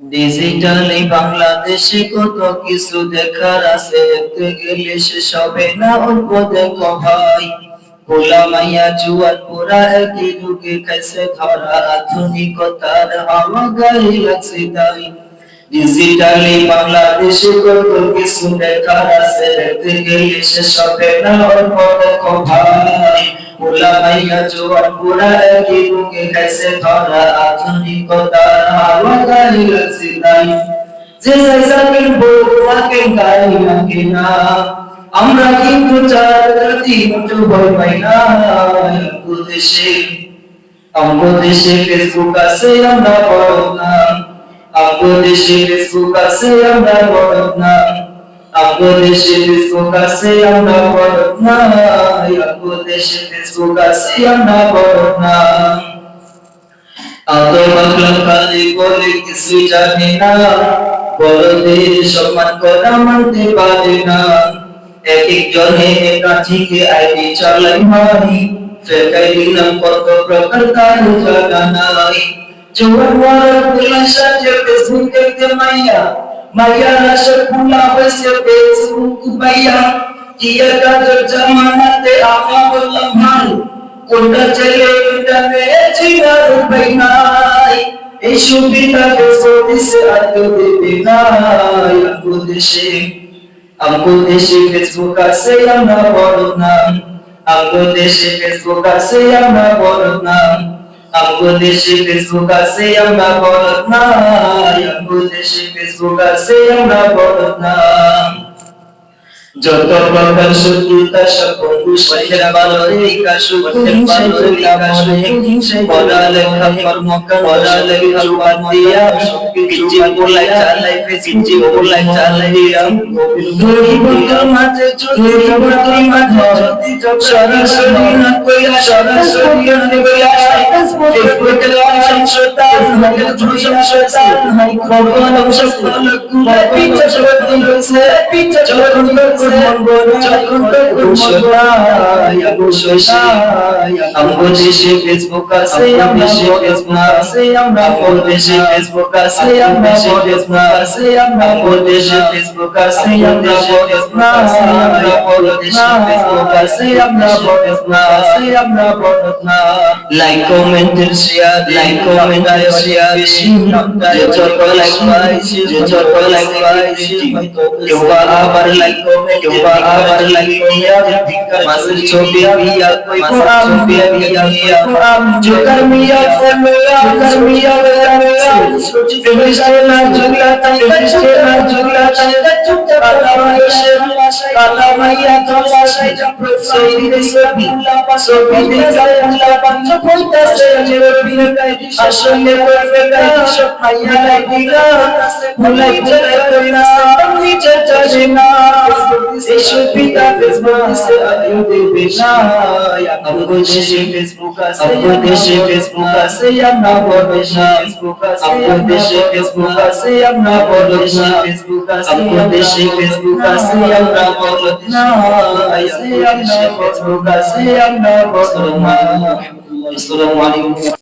Digitally বাংলাদেশে কত কিছু দেখার আছে, দেখতে গেলে শেষ হবে না অল্প ভাই মাইয়া পোড়া একই যুগে খাইছে ধরা, আধুনিকতার গায়ে লাগছে তাই। ডিজিটালি বাংলাদেশে কত কিছু দেখার আছে, দেখতে গেলে না অল্প দেখো ভাই পোলা মাইয়া জোয়ান পোড়া একই যুগে খাইছে ধরা আধুনিকতার হাওয়া গায়ে লাগছে তাই যে সাইসাকের বউটাকে গায়ে লাগে না আমরা কিন্তু চার রাতি মুঠো ভয় পাই না দেশে আমগো দেশে ফেসবুক আছে আমরা বড় না আমগো দেশে ফেসবুক আছে আমরা বড় না। দেশে ফেসবুক আছে আমরা বড় না আমগো দেশে ফেসবুক আছে আমরা বড় না আতো বাকলাম খালি বলে কিছু জানি না বড়দের সম্মান করা মানতে পারে না এক একজনে একা থেকে আইডি চালাই মারি ফেকাই দিলাম কত প্রকার তার জানা নাই জোয়ার ওয়ার পুলা সাজে ফেসবুক মাইয়া রাশে পুলা বসে ফেসবুক বাইয়া কিয়া কাজের জামানাতে আমা বললাম ভাই কোনটা ছেলে কোনটা মেয়ে চিনার উপায় নাই এই সুবিধা ফেসবুক দিছে আর কেউ দেবে নাই আমগো দেশে আমগো দেশে ফেসবুক আছে, আমরা বড় নাম। আমগো দেশে ফেসবুক আছে, আমরা বড় নাম। আমগো দেশে ফেসবুক আছে আমরা বড় না আমগো দেশে ফেসবুক আছে আমরা বড় নাম যত প্রকার শত্রুতা সাথে ভালো রেখা শুধু হিংসাই হিংসাই পড়ালেখা কর্মকার পড়ালেখা বাদ দিয়া পিজি বলাই চালাই পিজি বলাই চালাই গরিবদের মাঝে যদি গরিবদের মাঝে যদি সরাসরি না কইরা সরাসরি না কইরা ফেসবুকে সংসদা হাইকোর্টের দেশে ফেসবুক আছে আমরা ফেসবুক আছে আমরা দেশে ফেসবুক আছে আমরা ফেসবুক আছে আমরা দেশে ফেসবুক আছে আমরা ফেসবুক আছে আমরা দেশে ফেসবুক আছে আমরা ফেসবুক আছে আমরা like comment share like comment share বেশি যত লাইক পাই যত লাইক পাই কেউ আবার লাইক কমেন্ট কেউ আবার লাইক মাসের ছবি দিয়া কই মাসের ছবি দিয়া জোকার মিয়া ফেমিয়া মিয়া মিয়া ফেমিস্টে না জুগলা, তাই ফেমিস্টে না জুগলা তাই চুপচাপ কালা মাইয়া কালা মাইয়া কালা সাই জপ্র সাই দিছে বিল্লা ছবি দিছে বিল্লা পাঁচ কইতাছে কাই আসলে করবে কাই সব মাইয়া লাগিলা ভুলাই চলে কইনা নিচে চলে না এই সুবিধা ফেসবুক দিছে আদিও দেবে না আমগো দেশে ফেসবুক আছে আমগো দেশে ফেসবুক আছে আমরা বড় না ফেসবুক আছে আমগো দেশে ফেসবুক আছে আমরা বড় না ফেসবুক আছে আমগো দেশে ফেসবুক আছে আমরা আসসালামু আলাইকুম